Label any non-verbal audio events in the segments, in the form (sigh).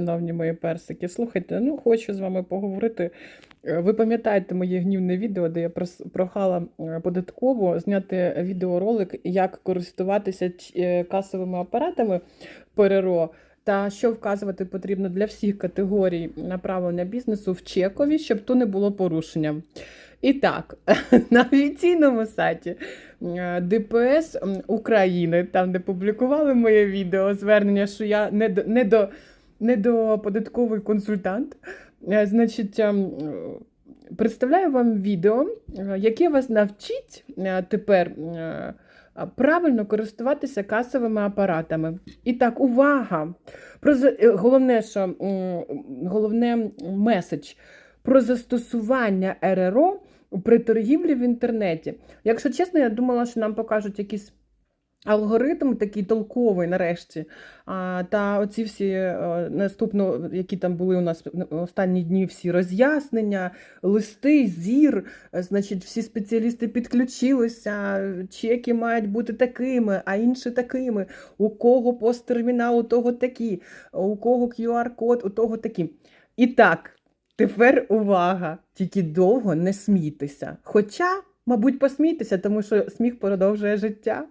шановні мої персики. Слухайте, ну хочу з вами поговорити. Е, Ви пам'ятаєте моє гнівне відео, де я прохала е, податково зняти відеоролик, як користуватися е, касовими апаратами ПРРО. Та що вказувати потрібно для всіх категорій направлення бізнесу в чекові, щоб то не було порушення. І так, (laughs) на офіційному сайті ДПС України, там, де публікували моє відео, звернення, що я не до, не до, не до податковий консультант. Е, Значить, ем, представляю вам відео, е, яке вас навчить е, тепер правильно користуватися касовими апаратами. І так, увага! Про головне, що головне меседж про застосування РРО при торгівлі в інтернеті. Якщо чесно, я думала, що нам покажуть якісь. Алгоритм такий толковий нарешті. А, та оці всі е, наступно, які там були у нас останні дні, всі роз'яснення, листи, зір, значить, всі спеціалісти підключилися, чеки мають бути такими, а інші такими. У кого посттермінал, у того такі, у кого QR-код, у того такі. І так, тепер увага! Тільки довго не смійтеся. Хоча, мабуть, посмійтеся, тому що сміх продовжує життя.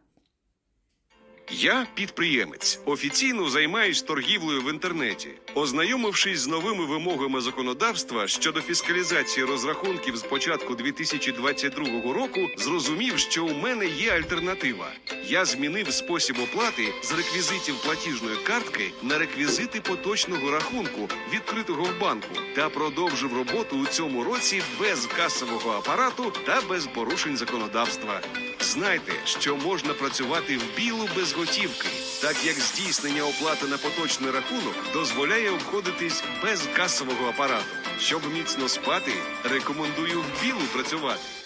Я підприємець. Офіційно займаюсь торгівлею в інтернеті. Ознайомившись з новими вимогами законодавства щодо фіскалізації розрахунків з початку 2022 року, зрозумів, що у мене є альтернатива. Я змінив спосіб оплати з реквізитів платіжної картки на реквізити поточного рахунку, відкритого в банку, та продовжив роботу у цьому році без касового апарату та без порушень законодавства. Знайте, що можна працювати в білу без готівки, так як здійснення оплати на поточний рахунок дозволяє обходитись без касового апарату. Щоб міцно спати, рекомендую в білу працювати.